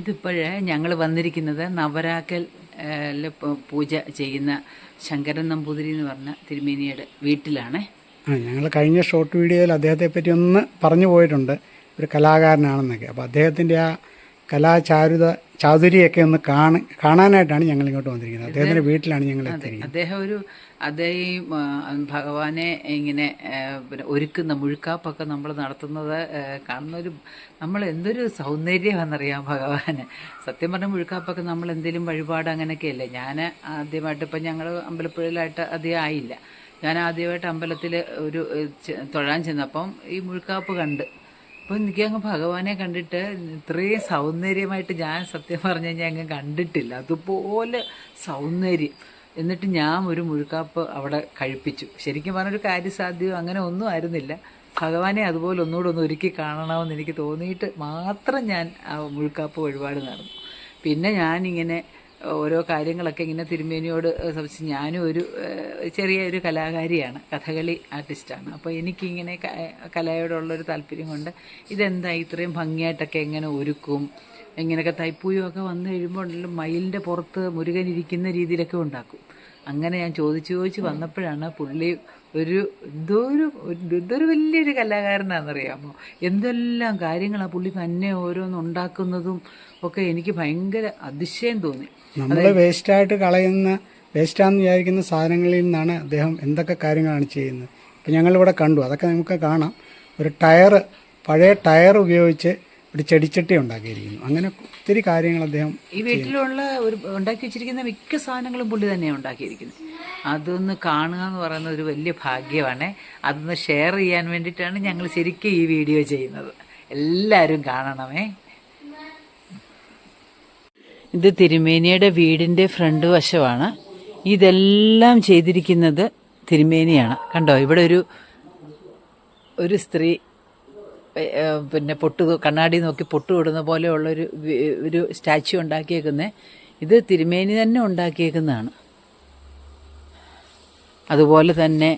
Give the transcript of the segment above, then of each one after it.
ഇതിപ്പോഴേ ഞങ്ങൾ വന്നിരിക്കുന്നത് നവരാക്കൽ പൂജ ചെയ്യുന്ന ശങ്കരൻ നമ്പൂതിരി എന്ന് പറഞ്ഞ തിരുമേനിയുടെ വീട്ടിലാണ്. ഞങ്ങൾ കഴിഞ്ഞ ഷോർട്ട് വീഡിയോയിൽ അദ്ദേഹത്തെ പറ്റി ഒന്ന് പറഞ്ഞു പോയിട്ടുണ്ട്. ഒരു കലാകാരനാണെന്നൊക്കെ. അപ്പോൾ അദ്ദേഹത്തിന്റെ ആ കലാചാരുത ചാതുരിയൊക്കെ ഒന്ന് കാണ കാണാനായിട്ടാണ് ഞങ്ങൾ ഇങ്ങോട്ട് വന്നിരിക്കുന്നത് അദ്ദേഹത്തിന്റെ വീട്ടിലാണ് ഞങ്ങൾ എത്തിയിരിക്കുന്നത്. അദ്ദേഹം ഒരു അദ്ദേഹം ഭഗവാനെ ഇങ്ങനെ പിന്നെ ഒരുക്കുന്ന മുഴുക്കാപ്പൊക്കെ നമ്മൾ നടത്തുന്നത് കാണുന്ന ഒരു നമ്മൾ എന്തൊരു സൗന്ദര്യമാണെന്നറിയാം ഭഗവാന്. സത്യം പറഞ്ഞ മുഴുക്കാപ്പൊക്കെ നമ്മൾ എന്തെങ്കിലും വഴിപാട് അങ്ങനെയൊക്കെയല്ലേ? ഞാൻ ആദ്യമായിട്ട് ഇപ്പം ഞങ്ങൾ അമ്പലപ്പുഴയിലായിട്ട് അധികം ആയില്ല. ഞാൻ ആദ്യമായിട്ട് അമ്പലത്തിൽ ഒരു തൊഴാൻ ചെന്നപ്പം ഈ മുഴുക്കാപ്പ് കണ്ട് അപ്പോൾ എനിക്ക് അങ്ങ് ഭഗവാനെ കണ്ടിട്ട് ഇത്രയും സൗന്ദര്യമായിട്ട് ഞാൻ സത്യം പറഞ്ഞു കഴിഞ്ഞാൽ അങ്ങ് കണ്ടിട്ടില്ല. അതുപോലെ സൗന്ദര്യം. എന്നിട്ട് ഞാൻ ഒരു മുഴുക്കാപ്പ് അവിടെ കഴിപ്പിച്ചു. ശരിക്കും പറഞ്ഞൊരു കാര്യസാധ്യം അങ്ങനെ ഒന്നും ആയിരുന്നില്ല. ഭഗവാനെ അതുപോലെ ഒന്നുകൂടെ ഒന്ന് ഒരുക്കി കാണണമെന്ന് എനിക്ക് തോന്നിയിട്ട് മാത്രം ഞാൻ ആ മുഴുക്കാപ്പ് വഴിപാട് നടന്നു. പിന്നെ ഞാനിങ്ങനെ ഓരോ കാര്യങ്ങളൊക്കെ ഇങ്ങനെ തിരുമേനിയോട് സംബന്ധിച്ച് ഞാനും ഒരു ചെറിയ ഒരു കലാകാരിയാണ് കഥകളി ആർട്ടിസ്റ്റാണ്. അപ്പോൾ എനിക്കിങ്ങനെ കലയോടുള്ളൊരു താല്പര്യം കൊണ്ട് ഇതെന്താ ഇത്രയും ഭംഗിയായിട്ടൊക്കെ എങ്ങനെ ഒരുക്കും ഇങ്ങനെയൊക്കെ തൈപ്പൂയമൊക്കെ വന്നു കഴിയുമ്പോൾ ഉണ്ടല്ലോ മയിലിന്റെ പുറത്ത് മുരുകൻ ഇരിക്കുന്ന രീതിയിലൊക്കെ ഉണ്ടാക്കും. അങ്ങനെ ഞാൻ ചോദിച്ചു ചോദിച്ച് വന്നപ്പോഴാണ് പുള്ളി ഒരു എന്തോ ഒരു ഒരു- എന്തൊരു വലിയൊരു കലാകാരനാണെന്നറിയാമോ? എന്തെല്ലാം കാര്യങ്ങളാണ് പുള്ളി തന്നെ ഓരോന്ന് ഉണ്ടാക്കുന്നതും ഒക്കെ എനിക്ക് ഭയങ്കര അതിശയം തോന്നി. നമ്മൾ വേസ്റ്റായിട്ട് കളയുന്ന വേസ്റ്റാന്ന് വിചാരിക്കുന്ന സാധനങ്ങളിൽ നിന്നാണ് അദ്ദേഹം എന്തൊക്കെ കാര്യങ്ങളാണ് ചെയ്യുന്നത്. ഇപ്പം ഞങ്ങളിവിടെ കണ്ടു അതൊക്കെ നമുക്ക് കാണാം. ഒരു ടയർ പഴയ ടയർ ഉപയോഗിച്ച് ഒരു ചെടിച്ചട്ടി ഉണ്ടാക്കിയിരിക്കുന്നു. അങ്ങനെ ഒത്തിരി കാര്യങ്ങൾ അദ്ദേഹം ഈ വീട്ടിലുള്ള ഒരു ഉണ്ടാക്കി വെച്ചിരിക്കുന്ന മിക്ക സാധനങ്ങളും പുള്ളി തന്നെയാണ് ഉണ്ടാക്കിയിരിക്കുന്നത്. അതൊന്ന് കാണുക എന്ന് പറയുന്നത് ഒരു വലിയ ഭാഗ്യമാണ്. അതൊന്ന് ഷെയർ ചെയ്യാൻ വേണ്ടിയിട്ടാണ് ഞങ്ങൾ ശരിക്കും ഈ വീഡിയോ ചെയ്യുന്നത്. എല്ലാവരും കാണണമേ. ഇത് തിരുമേനിയുടെ വീടിന്റെ ഫ്രണ്ട് വശമാണ്. ഇതെല്ലാം ചെയ്തിരിക്കുന്നത് തിരുമേനിയാണ്. കണ്ടോ ഇവിടെ ഒരു ഒരു സ്ത്രീ പിന്നെ പൊട്ട് കണ്ണാടി നോക്കി പൊട്ട് വിടുന്ന പോലെയുള്ള ഒരു ഒരു സ്റ്റാച്ചു ഉണ്ടാക്കിയേക്കുന്നത് ഇത് തിരുമേനി തന്നെ ഉണ്ടാക്കിയേക്കുന്നതാണ്. അതുപോലെ തന്നെ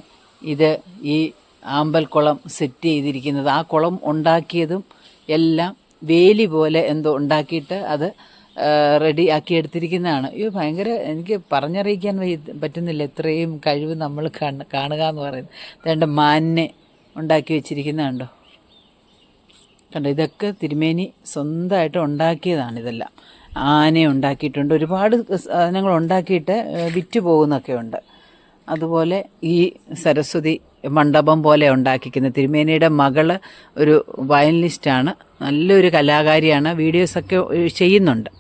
ഇത് ഈ ആമ്പൽക്കുളം സെറ്റ് ചെയ്തിരിക്കുന്നത്. ആ കുളം ഉണ്ടാക്കിയതും എല്ലാം വേലി പോലെ എന്തോ ഉണ്ടാക്കിയിട്ട് അത് റെഡി ആക്കി എടുത്തിരിക്കുന്നതാണ്. ഇത് ഭയങ്കര എനിക്ക് പറഞ്ഞറിയിക്കാൻ പറ്റുന്നില്ല ഇത്രയും കഴിവ് നമ്മൾ കാണ- കാണുക എന്ന് പറയുന്നത്. അതുകൊണ്ട് മാനിനെ ഉണ്ടാക്കി വെച്ചിരിക്കുന്നതുണ്ടോ കണ്ടോ ഇതൊക്കെ തിരുമേനി സ്വന്തമായിട്ട് ഉണ്ടാക്കിയതാണ് ഇതെല്ലാം. ആനയെ ഉണ്ടാക്കിയിട്ടുണ്ട്. ഒരുപാട് സാധനങ്ങൾ ഉണ്ടാക്കിയിട്ട് വിറ്റ് പോകുന്നൊക്കെ ഉണ്ട്. അതുപോലെ ഈ സരസ്വതി മണ്ഡപം പോലെ ഉണ്ടാക്കിക്കുന്ന തിരുമേനിയുടെ മകൾ ഒരു വയലിനിസ്റ്റാണ്. നല്ലൊരു കലാകാരിയാണ്. വീഡിയോസൊക്കെ ചെയ്യുന്നുണ്ട്.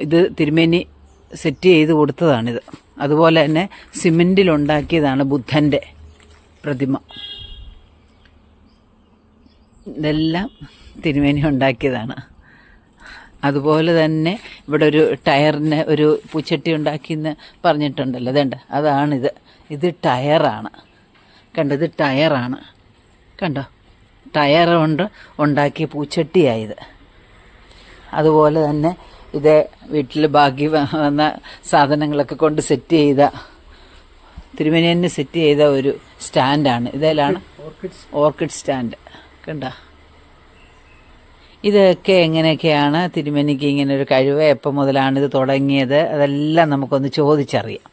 ഇത് തിരുമേനി സെറ്റ് ചെയ്ത് കൊടുത്തതാണിത്. അതുപോലെ തന്നെ സിമെന്റിലുണ്ടാക്കിയതാണ് ബുദ്ധന്റെ പ്രതിമ. ഇതെല്ലാം തിരുമേനി ഉണ്ടാക്കിയതാണ്. അതുപോലെ തന്നെ ഇവിടെ ഒരു ടയറിന് ഒരു പൂച്ചട്ടി ഉണ്ടാക്കിയെന്ന് പറഞ്ഞിട്ടുണ്ടല്ലോ. അതേണ്ട അതാണിത്. ഇത് ടയറാണ്. കണ്ടത് ടയറാണ്. കണ്ടോ? ടയർ കൊണ്ട് ഉണ്ടാക്കിയ പൂച്ചട്ടിയായത് അതുപോലെ തന്നെ ഇത് വീട്ടിൽ ബാക്കി വന്ന സാധനങ്ങളൊക്കെ കൊണ്ട് സെറ്റ് ചെയ്ത തിരുമേനി സെറ്റ് ചെയ്ത ഒരു സ്റ്റാൻഡാണ്. ഇതിലാണ് ഓർക്കിഡ് സ്റ്റാൻഡ്. കണ്ട? ഇതൊക്കെ എങ്ങനെയൊക്കെയാണ് തിരുമേനിക്ക് ഇങ്ങനെ ഒരു കഴിവ്? എപ്പം മുതലാണ് ഇത് തുടങ്ങിയത്? അതെല്ലാം നമുക്കൊന്ന് ചോദിച്ചറിയാം.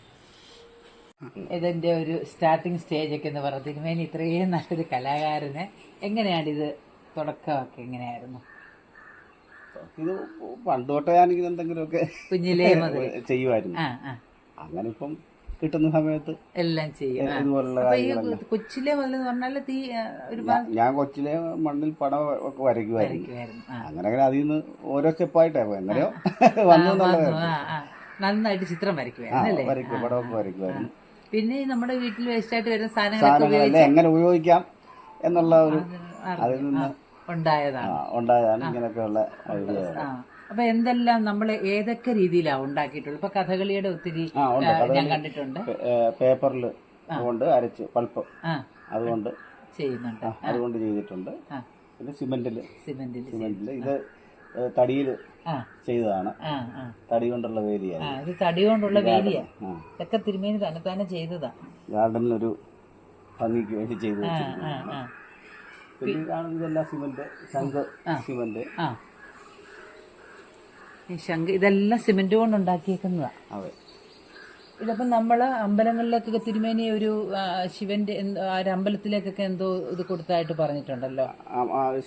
ഇതിന്റെ ഒരു സ്റ്റാർട്ടിങ് സ്റ്റേജ് ഒക്കെ എന്ന് പറയുന്നത് തിരുമേനി ഇത്രയും നല്ലൊരു കലാകാരന് എങ്ങനെയാണ് ഇത് തുടക്കമൊക്കെ എങ്ങനെയായിരുന്നു? ഇത് പണ്ട് തൊട്ടേ ഞാനിങ്ങനെ എന്തെങ്കിലുമൊക്കെ കുഞ്ഞിലേ മുതൽ ചെയ്യുമായിരുന്നു. ആ ആ. അങ്ങനെ ഇപ്പം കിട്ടുന്ന സമയത്ത് എല്ലാം ചെയ്യും. ആ. ഇതുപോലുള്ള അപ്പൊ ഈ കാര്യങ്ങളെല്ലാം. കൊച്ചിലെ മുതൽ എന്ന് പറഞ്ഞാൽ തീ ആ, ഒരു ഞാൻ കൊച്ചിലെ മണ്ണിൽ പടം ഒക്കെ വരയ്ക്കുമായിരുന്നു. ആ. അങ്ങനെ അങ്ങനെ അതിൽ നിന്ന് ഓരോ സ്റ്റെപ്പായിട്ടേ പോയി. എങ്ങനെയോ വന്നു എന്നുള്ളത് ആ, ആ. നന്നായിട്ട് ചിത്രം വരയ്ക്കുവായിരുന്നു വരയ്ക്കുമായിരുന്നു അല്ലേ? വരയ്ക്കും പടമൊക്കെ വരയ്ക്കുമായിരുന്നു. പിന്നെ ഈ നമ്മുടെ വീട്ടിൽ വേസ്റ്റ് ആയിട്ട് വരുന്ന സാധനങ്ങളൊക്കെ സാധനങ്ങളെല്ലാം എങ്ങനെ ഉപയോഗിക്കാം എന്നുള്ള ഒരു അതിൽ നിന്ന് ഉണ്ടായതാണ്. ഇങ്ങനെയൊക്കെയുള്ള ഐഡിയ. അപ്പൊ എന്തെല്ലാം നമ്മൾ ഏതൊക്കെ രീതിയിലാണ് ഉണ്ടാക്കിയിട്ടുള്ളത്? ഇപ്പൊ കഥകളിയുടെ ഒത്തിരി ഞാൻ കണ്ടിട്ടുണ്ട്. പേപ്പറിൽ കൊണ്ട് അരച്ച് പൾപ്പ്. അതുകൊണ്ട് ചെയ്യുന്നുണ്ട്. അതുകൊണ്ട് ചെയ്തിട്ടുണ്ട്. പിന്നെ സിമെന്റിൽ. സിമെന്റിൽ സിമെന്റിൽ ഇത് തടിയിൽ ചെയ്തതാണ്. തടി കൊണ്ടുള്ള ആ വേലിയാണ് ഇത് തടി കൊണ്ടുള്ള വേലിയാ. ആ. ഇതൊക്കെ തിരുമേനി തന്നെ തന്നെ ചെയ്തതാ. ഗാർഡനിലൊരു ഭംഗിക്ക് വേണ്ടി ചെയ്തു ആ വെച്ചിരിക്കുന്നു ആ ആ പിന്നെ ഇതാണ് ഇതെല്ലാം സിമെന്റ് ശംഖ് സിമന്റ്. ഈ ശംഖ് ഇതെല്ലാം സിമെന്റ് കൊണ്ട് ഉണ്ടാക്കിയേക്കുന്നതാ. അതെ. ഇതപ്പം നമ്മൾ അമ്പലങ്ങളിലേക്കൊക്കെ തിരുമേനി ഒരു ശിവന്റെ ഒരു അമ്പലത്തിലേക്കൊക്കെ എന്തോ ഇത് കൊടുത്തായിട്ട് പറഞ്ഞിട്ടുണ്ടല്ലോ.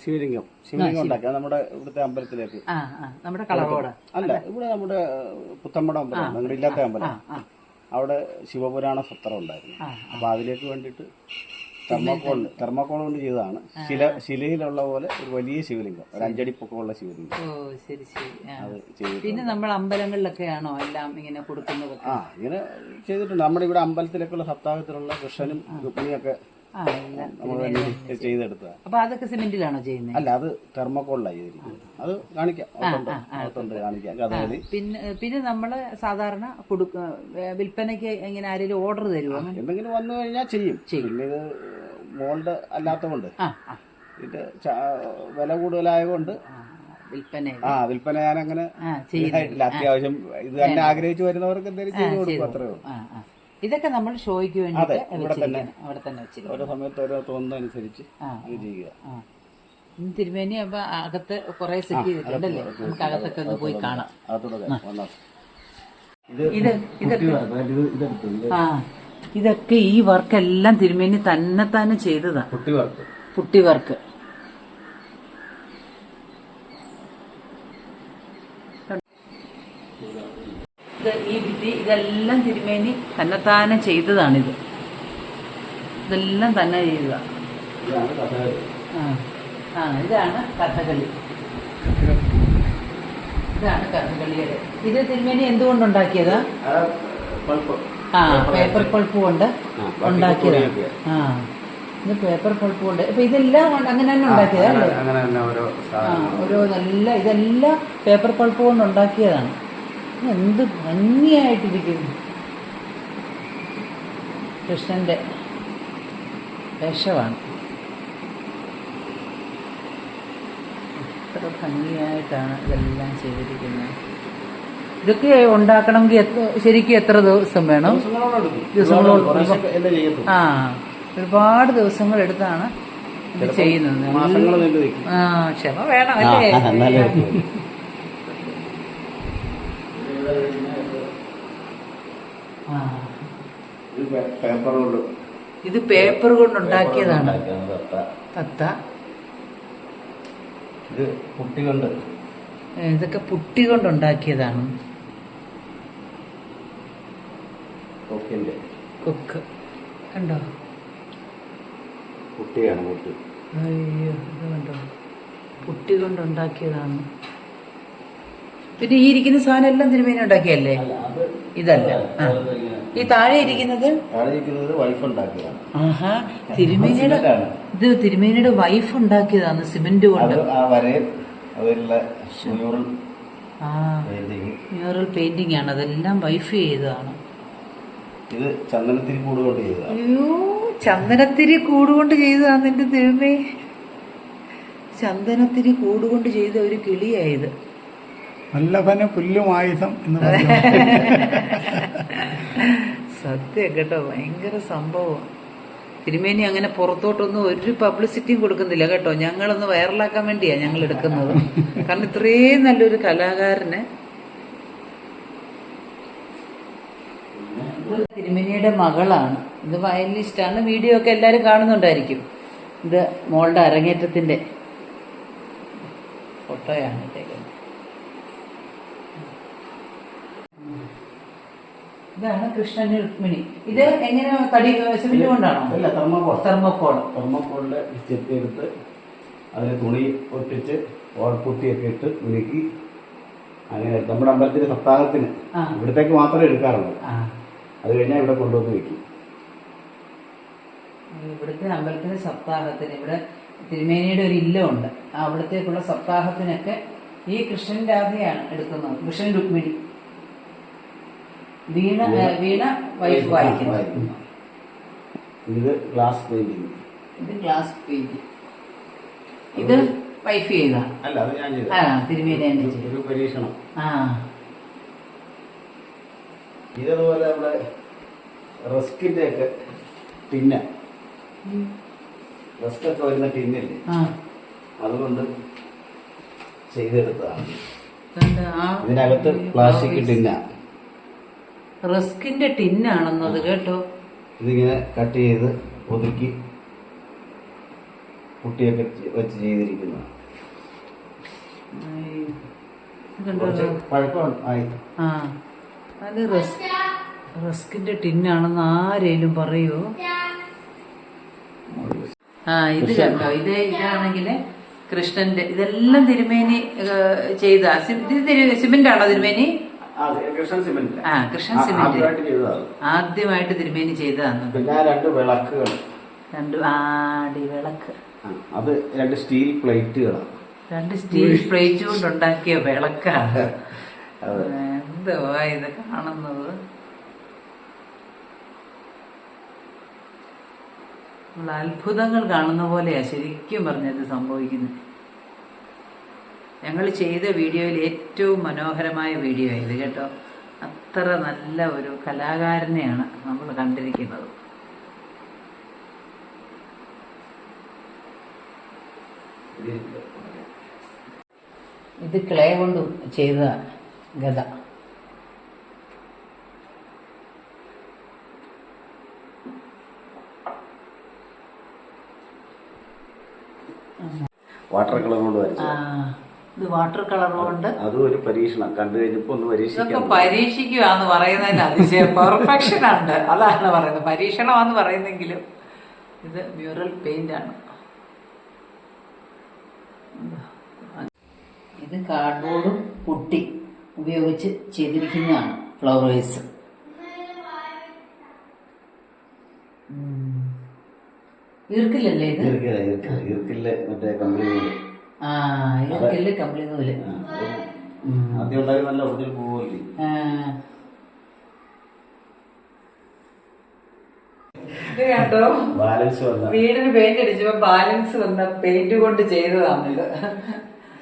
ശിവലിംഗം. ശിവലിംഗം ഉണ്ടാക്കുക നമ്മുടെ ഇവിടുത്തെ അമ്പലത്തിലേക്ക്. നമ്മുടെ കളറോട് അല്ല ഇവിടെ നമ്മുടെ പുത്തമ്പട അമ്പലം ഇല്ലാത്ത അമ്പലം. അവിടെ ശിവപുരാണ സത്രം ഉണ്ടായിരുന്നു. അപ്പൊ അതിലേക്ക് വേണ്ടിയിട്ട് തെർമോക്കോൾ തെർമോക്കോൾ കൊണ്ട് ചെയ്തതാണ്. ശില ശിലയിലുള്ള പോലെ ഒരു വലിയ ശിവലിംഗം. ഒരു അഞ്ചടി പൊക്കമുള്ള ശിവലിംഗം. ഓ ശരി ശരി. ആ. അത് ചെയ്തു പിന്നെ നമ്മൾ അമ്പലങ്ങളിലൊക്കെയാണോ എല്ലാം ഇങ്ങനെ കൊടുക്കുന്നത് ആ ഇങ്ങനെ ചെയ്തിട്ടുണ്ട്. നമ്മുടെ ഇവിടെ അമ്പലത്തിലൊക്കെയുള്ള സപ്താഹത്തിലുള്ള കൃഷ്ണനും രുക്മിണിയൊക്കെ ചെയ്തെടുത്തതാണ് അപ്പൊ അതൊക്കെ സിമെന്റിലാണോ ചെയ്യുന്നത് അല്ല അത് തെർമോക്കോളിലാണ് ചെയ്തിരിക്കുന്നത് അത് കാണിക്കാം. കാണിക്കാം. കഥകളി. പിന്നെ പിന്നെ നമ്മൾ സാധാരണ കൊടുക്ക എങ്ങനെ വിൽപ്പനയ്ക്ക് ഇങ്ങനെ ആരെങ്കിലും ഓർഡർ തരുമോ എന്തെങ്കിലും വന്നു കഴിഞ്ഞാൽ ചെയ്യും. പിന്നെ ഇത് മോൾഡ് അല്ലാത്തതുകൊണ്ട്. ഇത് വില കൂടുതലായതുകൊണ്ട്. ആ, വിൽപ്പന ആ വിൽപ്പന ഞാൻ അങ്ങനെ അത്യാവശ്യം ഇത് തന്നെ ആഗ്രഹിച്ചു വരുന്നവർക്ക് എന്തെങ്കിലും ചെയ്തു കൊടുക്കും അത്രേ ഉള്ളൂ. ഇതൊക്കെ നമ്മൾ ഷോയ്ക്ക് വേണ്ടി ഇവിടെ തന്നെ. അവിടെ തന്നെ വെച്ചിരിക്കും ഓരോ സമയത്ത് ഓരോ തോന്നുന്നതനുസരിച്ച് ആ. ചെയ്യുക. തിരുമേനി അപ്പൊ അകത്ത് കുറെ സെറ്റ് ചെയ്തിട്ടുണ്ടല്ലേ നമുക്ക് അകത്തൊക്കെ ഒന്ന് പോയി കാണാം. ഇത് ഇത് ഇതൊക്കെ. ആ. ഇതൊക്കെ ഈ വർക്കെല്ലാം തിരുമേനി തന്നെ തന്നെ ചെയ്തതാ. Putty work. Putty work. ഇത് ഈ ഭിത്തി ഇതെല്ലാം തിരുമേനി തന്നെത്താനെ ചെയ്തതാണിത്. ഇതെല്ലാം തന്നെ ചെയ്യുക ഇതാണ് കഥകളി. ആ ഇതാണ് കഥകളി. ഇതാണ് കഥകളിയുടെ. ഇത് തിരുമേനി എന്തുകൊണ്ടുണ്ടാക്കിയതാ? ആ, പേപ്പർ പൾപ്പ് കൊണ്ട് പൊടിയൊക്കെ. ആ ഇത് പേപ്പർ പൾപ്പ് കൊണ്ട്. അപ്പൊ ഇതെല്ലാം അങ്ങനെ തന്നെ ഉണ്ടാക്കിയതല്ലേ? ഓരോ നല്ല ഇതെല്ലാം പേപ്പർ പൾപ്പ് കൊണ്ട് ഉണ്ടാക്കിയതാണ്. എന്ത് ഭംഗിയായിട്ടിരിക്കുന്നു. കൃഷ്ണന്റെ വേഷമാണ്. എത്ര ഭംഗിയായിട്ടാണ് ഇതെല്ലാം ചെയ്തിരിക്കുന്നത്. ഇതൊക്കെ ഉണ്ടാക്കണമെങ്കിൽ എത്ര ശരിക്കും എത്ര ദിവസം വേണം? ദിവസങ്ങളോട് ആ ഒരുപാട് ദിവസങ്ങൾ എടുത്താണ് ഇത് ചെയ്യുന്നത്. ആ ക്ഷമ വേണം അല്ലേ എന്നാലേ ആ ഇത് പേ- പേപ്പർ കൊണ്ട് ഇത് പേപ്പർ കൊണ്ട് ഉണ്ടാക്കിയതാണ് തത്ത. ഇത് കുട്ടി കൊണ്ട്. ഇതൊക്കെ പുട്ടി കൊണ്ട് ഉണ്ടാക്കിയതാണ് കൊക്ക്. കണ്ടോ? കുട്ടിയാണ് കുട്ടി അയ്യോ ഇത് കണ്ടോ? പുട്ടി കൊണ്ട് ഉണ്ടാക്കിയതാണ് പിന്നെ ഈ ഇരിക്കുന്ന സാധനം എല്ലാം തിരുമേനി ഉണ്ടാക്കിയല്ലേ? ഇതല്ല. ആ. ഈ താഴെ ഇരിക്കുന്നത്? താഴെ ഇരിക്കുന്നത് വൈഫ് ഉണ്ടാക്കിയതാണ്. ആഹാ തിരുമേനിയുടെ ഇത് തിരുമേനിയുടെ വൈഫ് ഉണ്ടാക്കിയതാണ് സിമെന്റ് കൊണ്ട്. ആ വരയിൽ അതിലുള്ള മ്യൂറൽ പെയിന്റിംഗ് ആണ്. അതെല്ലാം വൈഫ് ചെയ്തതാണ്. ഇത് ചന്ദനത്തിരി കൂട് കൊണ്ട് ചെയ്തതാണ്. അയ്യോ ചന്ദനത്തിരി കൂടുകൊണ്ട് ചെയ്തതാണ് എന്റെ തിരുമേ. ചന്ദനത്തിരി കൂടുകൊണ്ട് ചെയ്ത ഒരു കിളിയായത് വല്ലഭന് പുല്ലും ആയുധം എന്ന് പറഞ്ഞു? സത്യം കേട്ടോ ഭയങ്കര സംഭവം. തിരുമേനി അങ്ങനെ പുറത്തോട്ടൊന്നും ഒരു പബ്ലിസിറ്റിയും കൊടുക്കുന്നില്ല കേട്ടോ. ഞങ്ങളൊന്ന് വൈറലാക്കാൻ വേണ്ടിയാ ഞങ്ങൾ എടുക്കുന്നത്. കാരണം ഇത്രയും നല്ലൊരു കലാകാരന് തിരുമേനിയുടെ മകളാണ്. ഇത് വയലിനിസ്റ്റാണ്. വീഡിയോ ഒക്കെ എല്ലാരും കാണുന്നുണ്ടായിരിക്കും. ഇത് മോളുടെ അരങ്ങേറ്റത്തിന്റെ ഫോട്ടോയാണ് ഇട്ടേക്കുന്നത് ഇതാണ് കൃഷ്ണന് രുക്മിണി. ഇത് എങ്ങനെ തടി സിമെന്റ് കൊണ്ടാണോ അല്ല തെർമോകോൾ തെർമോകോൾ തെർമോകോളിന്റെ ചെത്തി എടുത്ത് അതിന് തുണി ഒട്ടിച്ച് ഓൾപുട്ടിയൊക്കെ ഇട്ട് ഉരുക്കി അങ്ങനെ നമ്മുടെ അമ്പലത്തിന്റെ സപ്താഹത്തിന് ഇവിടത്തേക്ക് മാത്രമേ എടുക്കാറുള്ളൂ. അത് കഴിഞ്ഞാൽ ഇവിടെ കൊണ്ടുവന്ന് വെക്കും. ഇവിടുത്തെ അമ്പലത്തിന്റെ സപ്താഹത്തിന് ഇവിടെ തിരുമേനിയുടെ ഒരു ഇല്ലമുണ്ട്. അവിടത്തേക്കുള്ള സപ്താഹത്തിനൊക്കെ ഈ കൃഷ്ണൻ രാധയാണ് എടുക്കുന്നത്. കൃഷ്ണൻ രുക്മിണി. വീണ വീണ വൈഫ് വായിക്കുന്നത് ഇത് ഗ്ലാസ് പെയിന്റിംഗ് ഇത് ഗ്ലാസ് പെയിന്റിംഗ് ഇത് വൈഫ് ചെയ്ത? അല്ല അത് ഞാൻ ചെയ്ത ആ തിരുമേനി ഒരു പരീക്ഷണം. ആ. ഇതേപോലെ നമ്മുടെ റസ്കിന്റെ ഒക്കെ ടിന്ന റസ്ക് ഒക്കെ വരുന്ന ടിന്നില്ലേ അതുകൊണ്ട് ചെയ്തെടുത്തതാണ്. ഇതിനകത്ത് പ്ലാസ്റ്റിക് ടിന്ന. റസ്കിന്റെ ടിന്നാണെന്നത് കേട്ടോ. ഇതിങ്ങനെ കട്ട് ചെയ്ത് ഒതുക്കി കുട്ടിയൊക്കെ വെച്ച് ആ. അത് റസ്ക് റസ്കിന്റെ ടിന്നാണെന്ന് ആരേലും പറയൂ? ആ ഇത് കണ്ടോ? ഇത് ഇതാണെങ്കിൽ കൃഷ്ണന്റെ ഇതെല്ലാം തിരുമേനി ചെയ്ത. സിമെന്റ് ആണോ തിരുമേനി? കൃഷ്ണൻ സിമെന്റ്. ആ കൃഷ്ണൻ സിമന്റ്. ആദ്യമായിട്ട് തിരുമേനി ചെയ്തതാണ്. പിന്നെ രണ്ട് വിളക്കുകൾ. രണ്ട് ആടി വിളക്ക്. അത് രണ്ട് സ്റ്റീൽ പ്ലേറ്റുകളാണ്. രണ്ട് സ്റ്റീൽ പ്ലേറ്റ് കൊണ്ടുണ്ടാക്കിയ വിളക്കാണ്. അതെ. എന്തുവാ ഇത് കാണുന്നത്? അത്ഭുതങ്ങൾ കാണുന്ന പോലെയാ ശരിക്കും പറഞ്ഞത് സംഭവിക്കുന്നത്. ഞങ്ങൾ ചെയ്ത വീഡിയോയിൽ ഏറ്റവും മനോഹരമായ വീഡിയോ ഇത് കേട്ടോ. അത്ര നല്ല ഒരു കലാകാരനെയാണ് നമ്മൾ കണ്ടിരിക്കുന്നത്. ഇത് ക്ലേ കൊണ്ട് ചെയ്ത ഗത വാട്ടർ കളർ കൊണ്ട് ആ, വരച്ചത് ഇത് വാട്ടർ കളർ കൊണ്ട്. അതും ഒരു പരീക്ഷണം. കണ്ടു കഴിഞ്ഞപ്പോ ഒന്ന് ഇതൊക്കെ പരീക്ഷിക്കുക എന്ന് പറയുന്നതിന് അതിശയം പെർഫെക്ഷൻ ഉണ്ട്. അതാണ് പറയുന്നത്? പരീക്ഷണമാന്ന് പറയുന്നെങ്കിലും ഇത് മ്യൂറൽ പെയിന്റ് ആണ്. ഇത് കാർഡ്ബോർഡും പുട്ടി ഉപയോഗിച്ച് ചെയ്തിരിക്കുന്നതാണ് ഫ്ലവർ വേസ് ഈർക്കില്ലല്ലേ ഇത്? ഈർക്കില്ല ഈർക്കില്ല. മറ്റേ കമ്പനി കമ്പിളി നൂൽ. ആദ്യം ഒറിജിനൽ പൂവല്ലേ? വീടിന് പെയിന്റ് അടിച്ചപ്പോ ബാലൻസ് വന്ന പെയിന്റ് കൊണ്ട് ചെയ്തതാണിത്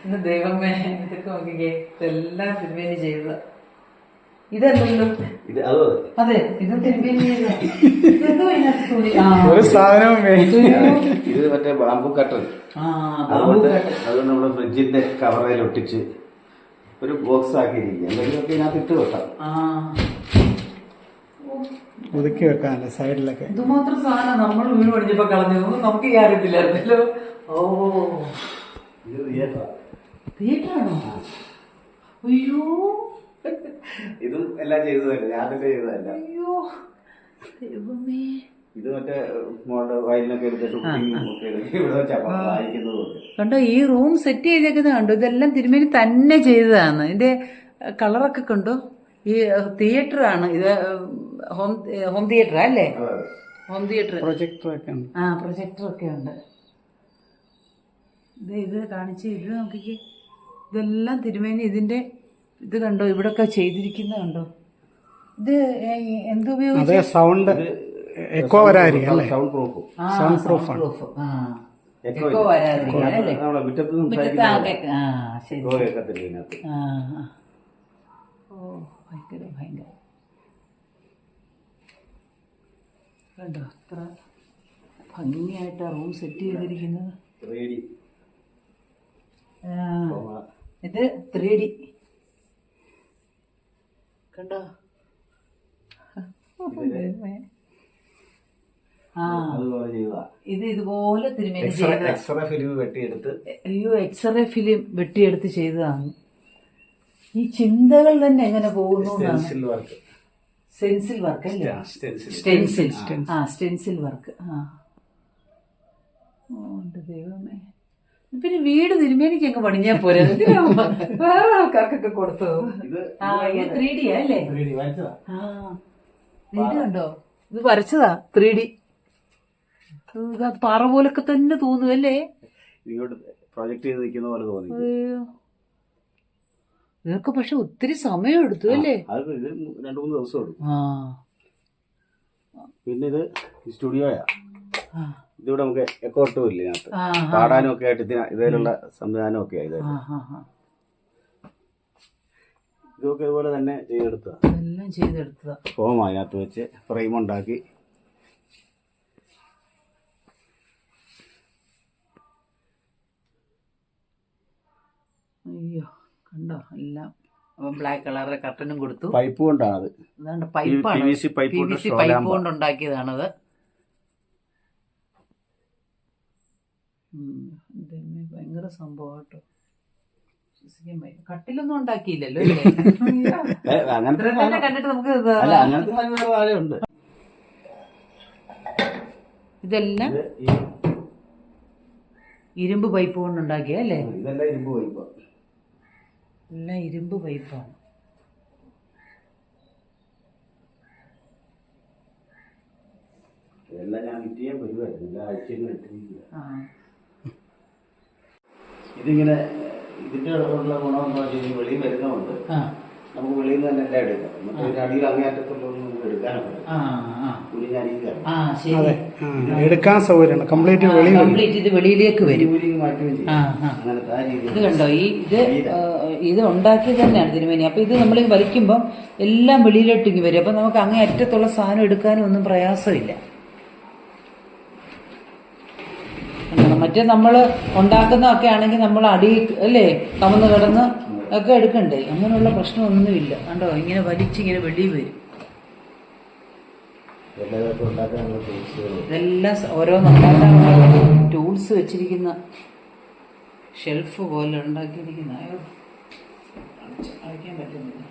ഇന്ന് ദൈവമേ ഇതൊക്കെ നോക്കിക്കേ. ഇതെല്ലാം തിരുമേനി ചെയ്തത്. അതെ ഇത് ഒരു സാധനവും ഇത് മറ്റേ ബാമ്പു കട്ടർ ആ, അതുകൊണ്ട് ബാമ്പു കട്ട്. അത് നമ്മുടെ ഫ്രിഡ്ജിന്റെ കവറയിൽ ഒട്ടിച്ച് ഒരു ബോക്സ് ആക്കിയിരിക്കുക എന്തെങ്കിലുമൊക്കെ ഇതിനകത്ത് ഇട്ട് വെക്കാം. ആ. ഒതുക്കി വെക്കാനല്ല സൈഡിലൊക്കെ? ഇതുമാത്രം സാധനം നമ്മൾ വീട് പഠിച്ചപ്പോ കളഞ്ഞു. നമുക്ക് ഈ അറിയത്തില്ലായിരുന്നല്ലോ ഓ. ഇത് തിയേറ്ററാ. തിയേറ്ററാണോ അയ്യോ. ഇതും എല്ലാം ചെയ്തതല്ല? ഞാൻ തന്നെ ചെയ്തതല്ല. അയ്യോ ദൈവമേ. ഇത് മറ്റേ മോളുടെ വയലിനൊക്കെ എടുത്തിട്ട് ഒക്കെ വായിക്കുന്നതും കണ്ടോ ഈ റൂം സെറ്റ് ചെയ്തേക്കുന്നത് കണ്ടോ? ഇതെല്ലാം തിരുമേനി തന്നെ ചെയ്തതാണ്. ഇതിന്റെ കളറൊക്കെ കണ്ടോ? ഈ തിയേറ്റർ ആണ്. ഇത് ഹോം ഹോം തിയേറ്റർ അല്ലേ? ഹോം തിയേറ്റർ പ്രൊജക്ടറൊക്കെ ഉണ്ട്. ആ പ്രൊജക്ടർ ഒക്കെ ഉണ്ട്. ഇത് ഇത് കാണിച്ച് ഇത് നോക്കിക്കേ. ഇതെല്ലാം തിരുമേനി ഇതിന്റെ ഇത് കണ്ടോ? ഇവിടൊക്കെ ചെയ്തിരിക്കുന്ന കണ്ടോ? ഇത് എന്തുപയോഗിച്ച് സൗണ്ട് എക്കോ വരാതിരിക്കും സൗണ്ട് പ്രൂഫ് proof. ആ. എക്കോ അല്ലേ? മുറ്റത്ത് ആ ആ ശരി. ഓ ഭയങ്കര ഭയങ്കര. കണ്ടോ? അത്ര ഭംഗിയായിട്ട് റൂം സെറ്റ് ചെയ്തിരിക്കുന്നത്. ഇത് ത്രീ ഡി. കണ്ടോ? ഇത് ഇതുപോലെ തിരുമേനി എക്സ്റേ ചെയ്ത എക്സ്റേ ഫിലിം വെട്ടിയെടുത്ത്. അയ്യോ എക്സ്റേ ഫിലിം വെട്ടിയെടുത്ത് ചെയ്തതാണ്. ഈ ചിന്തകൾ തന്നെ എങ്ങനെ പോകുന്നു പെൻസിൽ വർക്ക് സെൻസിൽ വർക്ക് അല്ലേ? സ്റ്റെൻസിൽ സ്റ്റെൻസിൽ ആ സ്റ്റെൻസിൽ വർക്ക് ആ. ദൈവമേ. പിന്നെ വീട് തിരുമേനിക്ക് അങ്ങ് പണിഞ്ഞാ പോരെ? വേറെ ആൾക്കാർക്കൊക്കെ കൊടുത്തത്. ഇത് ആ ഇത് ത്രീ ഡി അല്ലേ 3D വരച്ചതാ. ആ ഇത് കണ്ടോ ഇത് വരച്ചതാ ത്രീ ഡി. പാറ പോലൊക്കെ തന്നെ തോന്നു അല്ലേ? പ്രൊജക്ട് ചെയ്ത് നിൽക്കുന്ന പോലെ തോന്നി. ഇതൊക്കെ പക്ഷെ ഒത്തിരി സമയം എടുത്തു അല്ലേ? രണ്ടു മൂന്ന് ദിവസം എടുക്കും പിന്നെ ഇത് സ്റ്റുഡിയോയാ. ഇതിവിടെ നമുക്ക് എക്കോട്ടും ഇല്ല ഇതിനകത്ത്. പാടാനും ഒക്കെ ആയിട്ട് ഇതിന- ഇതിലുള്ള സംവിധാനം ഒക്കെ ഇത് ആ, ആ, ആ. ഇതൊക്കെ ഇതുപോലെ തന്നെ എല്ലാം ചെയ്തെടുത്തതാ. ഫോം അതിനകത്ത് വെച്ച് ഫ്രെയിം ഉണ്ടാക്കി. അയ്യോ കണ്ടോ? എല്ലാം. അപ്പം ബ്ലാക്ക് കളറിലെ കർട്ടനും കൊടുത്തു. പൈപ്പ് കൊണ്ടാണ് അത് പൈപ്പാണ്. പൈപ്പ് പി കൊണ്ട് V C straw pipe lamp ആ. കൊണ്ട് ഉണ്ടാക്കിയതാണത് ഉം. ഇതന്നെ ഭയങ്കര സംഭവം കേട്ടോ വിശ്വസിക്കാൻ വയ്യ. കട്ടിലൊന്നും ഉണ്ടാക്കിയില്ലല്ലോ അങ്ങനത്തെ കണ്ടിട്ട് നമുക്ക് ഇതെല്ലാം ഇത് ഇരുമ്പ് പൈപ്പ് കൊണ്ട് ഉണ്ടാക്കിയ അല്ലേ ഇതെല്ലാം ഇരുമ്പ് പൈപ്പ്. എല്ലാം ഇരുമ്പ് പൈപ്പാണ്. എല്ലാം ഞാൻ വിറ്റ് ചെയ്യാൻ വരുമായിരുന്നു എല്ലാം ഇട്ടിരിക്കുക ആ. ഇതിങ്ങനെ ഇതിന്റെ ഉള്ള ഗുണം എന്ന് വെച്ചാൽ വെളിയിൽ വരുന്നതുകൊണ്ട് ആ. നമുക്ക് വെളിയിൽ നിന്ന് തന്നെ എല്ലാം എടുക്കാം. ഒരു അടിയിൽ അങ്ങേറ്റത്തുള്ളതൊന്നും നമുക്ക് എടുക്കാനും ആ ആ കുഞ്ഞ് അടിയിലാണ് ആ ശരി. അതെ. എടുക്കാൻ സൗകര്യമാണ് കംപ്ലീറ്റ് വെളി കംപ്ലീറ്റ് ഇത് വെളിയിലേക്ക് വരും. ഇത് കണ്ടോ? ഈ ഇത് ഇത് ഉണ്ടാക്കിയത് തന്നെയാണ് തിരുമേനി. അപ്പൊ ഇത് നമ്മൾ വലിക്കുമ്പോൾ എല്ലാം വെളിയിലോട്ട് ഇങ്ങ് വരും. അപ്പൊ നമുക്ക് അങ്ങേ അറ്റത്തുള്ള സാധനം എടുക്കാനും ഒന്നും പ്രയാസമില്ല. കണ്ടോ? മറ്റേ നമ്മൾ ഉണ്ടാക്കുന്നതൊക്കെ ആണെങ്കിൽ നമ്മൾ അടി അല്ലേ കമന്ന് കിടന്ന് ഒക്കെ എടുക്കണ്ടേ? അങ്ങനെയുള്ള പ്രശ്നമൊന്നുമില്ല. കണ്ടോ? ഇങ്ങനെ വലിച്ചിങ്ങനെ വെളിയിൽ വരും. ഇതെല്ലാം ഓരോ ടൂൾസ് വെച്ചിരിക്കുന്ന ഷെൽഫ് പോലെ ഉണ്ടാക്കിയിരിക്കുന്ന. അയ്യോ പറ്റുന്നില്ല.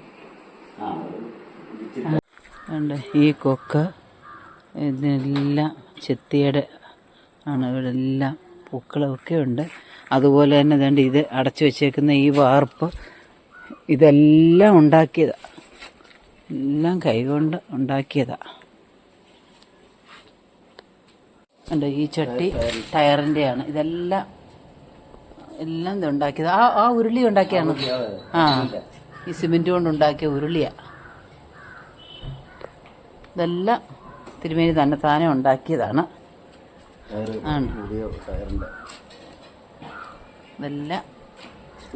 ഈ കൊക്ക് ഇതെല്ലാം ചെത്തിയുടെ ആണ്. ഇവിടെ എല്ലാം പൂക്കളൊക്കെ ഉണ്ട്. അതുപോലെ തന്നെ ഇതുണ്ട് ഇത് അടച്ചു വെച്ചേക്കുന്ന ഈ വാർപ്പ് ഇതെല്ലാം ഉണ്ടാക്കിയതാ. എല്ലാം കൈകൊണ്ട് ഉണ്ടാക്കിയതാ. ഉണ്ട് ഈ ചട്ടി ടയറിന്റെയാണ് ഇതെല്ലാം എല്ലാം ഉണ്ടാക്കിയത്. ആ ആ ഉരുളി ഉണ്ടാക്കിയാണ്. ആ ഈ സിമെന്റ് കൊണ്ട് ഉണ്ടാക്കിയ ഉരുളിയാ. ഇതെല്ലാം തിരുമേനി തന്നെ താനെ ഉണ്ടാക്കിയതാണ്. ആണ്.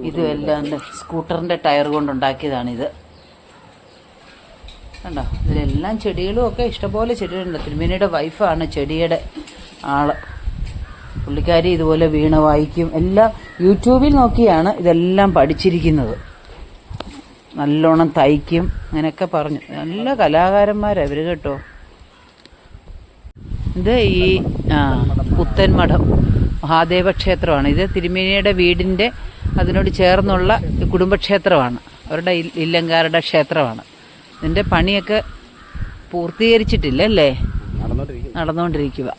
ഇതുമെല്ലാം സ്കൂട്ടറിന്റെ സ്കൂട്ടറിന്റെ ടയർ. കൊണ്ടുണ്ടാക്കിയതാണിത് കണ്ടോ ഇതിലെല്ലാം ചെടികളും ഒക്കെ ഇഷ്ടംപോലെ ചെടികളുണ്ട്. തിരുമേനിയുടെ വൈഫാണ് ചെടിയുടെ ആൾ. പുള്ളിക്കാരി ഇതുപോലെ വീണ വായിക്കും. എല്ലാം യൂട്യൂബിൽ നോക്കിയാണ് ഇതെല്ലാം പഠിച്ചിരിക്കുന്നത്. നല്ലോണം തയ്ക്കും അങ്ങനെയൊക്കെ പറഞ്ഞു. നല്ല കലാകാരന്മാരാണ് ഇവർ കേട്ടോ. ഇത് ഈ ആ പുത്തൻമഠം മഹാദേവ ക്ഷേത്രമാണ്. ഇത് തിരുമേനിയുടെ വീടിന്റെ അതിനോട് ചേർന്നുള്ള കുടുംബക്ഷേത്രമാണ്. അവരുടെ ഇല്ലങ്കാരുടെ ക്ഷേത്രമാണ്. ഇതിന്റെ പണിയൊക്കെ പൂർത്തീകരിച്ചിട്ടില്ല അല്ലേ? നടന്നുകൊണ്ടിരിക്കുക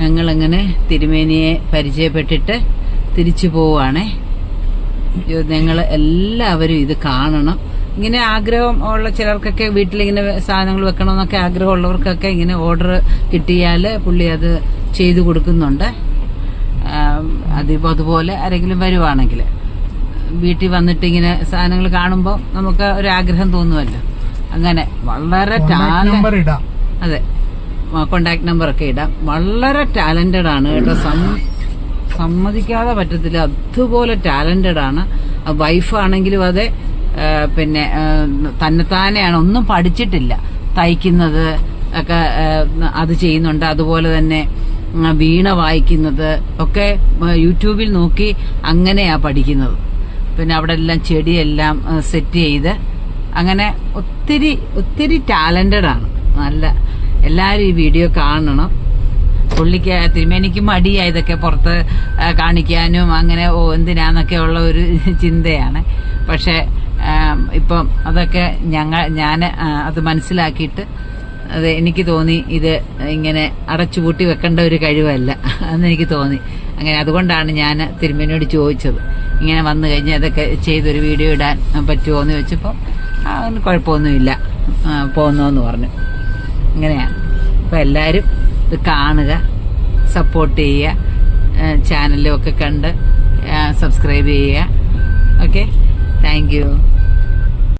ഞങ്ങളങ്ങനെ തിരുമേനിയെ പരിചയപ്പെട്ടിട്ട് തിരിച്ചു പോവുകയാണേ. ഞങ്ങൾ എല്ലാവരും ഇത് കാണണം. ഇങ്ങനെ ആഗ്രഹം ഉള്ള ചിലർക്കൊക്കെ വീട്ടിൽ ഇങ്ങനെ സാധനങ്ങൾ വെക്കണമെന്നൊക്കെ ആഗ്രഹമുള്ളവർക്കൊക്കെ ഇങ്ങനെ ഓർഡർ കിട്ടിയാൽ പുള്ളി അത് ചെയ്തു കൊടുക്കുന്നുണ്ട്. അതിപ്പോൾ അതുപോലെ ആരെങ്കിലും വരുവാണെങ്കിൽ വീട്ടിൽ വന്നിട്ട് ഇങ്ങനെ സാധനങ്ങൾ കാണുമ്പോൾ നമുക്ക് ഒരു ആഗ്രഹം തോന്നുമല്ലോ അങ്ങനെ വളരെ ടാലന്റ് അതെ. കോണ്ടാക്ട് നമ്പർ ഒക്കെ ഇടാം. വളരെ ടാലന്റഡ് ആണ് കേട്ടോ. സമ്മതിക്കാതെ പറ്റത്തില്ല. അതുപോലെ ടാലന്റഡ് ആണ്. വൈഫ് ആണെങ്കിലും അതെ. പിന്നെ തന്നെ തന്നെത്താനെയാണ് ഒന്നും പഠിച്ചിട്ടില്ല. തയ്ക്കുന്നത് ഒക്കെ അത് ചെയ്യുന്നുണ്ട്. അതുപോലെ തന്നെ വീണ വായിക്കുന്നത് ഒക്കെ യൂട്യൂബിൽ നോക്കി അങ്ങനെയാ പഠിക്കുന്നത്. പിന്നെ അവിടെ എല്ലാം ചെടിയെല്ലാം സെറ്റ് ചെയ്ത് അങ്ങനെ ഒത്തിരി ഒത്തിരി ടാലന്റഡ് ആണ്. നല്ല എല്ലാവരും ഈ വീഡിയോ കാണണം. പുള്ളിക്ക് തിരുമേനിക്ക് മടിയാ ഇതൊക്കെ പുറത്ത് കാണിക്കാനും അങ്ങനെ ഓ എന്തിനാന്നൊക്കെ ഉള്ള ഒരു ചിന്തയാണ്. പക്ഷെ ഇപ്പം അതൊക്കെ ഞങ്ങൾ ഞാൻ അത് മനസ്സിലാക്കിയിട്ട് അത് എനിക്ക് തോന്നി ഇത് ഇങ്ങനെ അടച്ചു പൂട്ടി വെക്കേണ്ട ഒരു കഴിവല്ല. എന്ന് എനിക്ക് തോന്നി. അങ്ങനെ അതുകൊണ്ടാണ് ഞാൻ തിരുമേനിയോട് ചോദിച്ചത്. ഇങ്ങനെ വന്നു കഴിഞ്ഞാൽ അതൊക്കെ ചെയ്തൊരു വീഡിയോ ഇടാൻ പറ്റുമോ എന്ന് ചോദിച്ചപ്പോൾ "ആ, അതിന് കുഴപ്പമൊന്നുമില്ല. പോന്നോന്ന് പറഞ്ഞു. ഇങ്ങനെയാണ് അപ്പം എല്ലാവരും ഇത് കാണുക സപ്പോർട്ട് ചെയ്യുക ചാനലും ഒക്കെ കണ്ട് സബ്സ്ക്രൈബ് ചെയ്യുക. Okay thank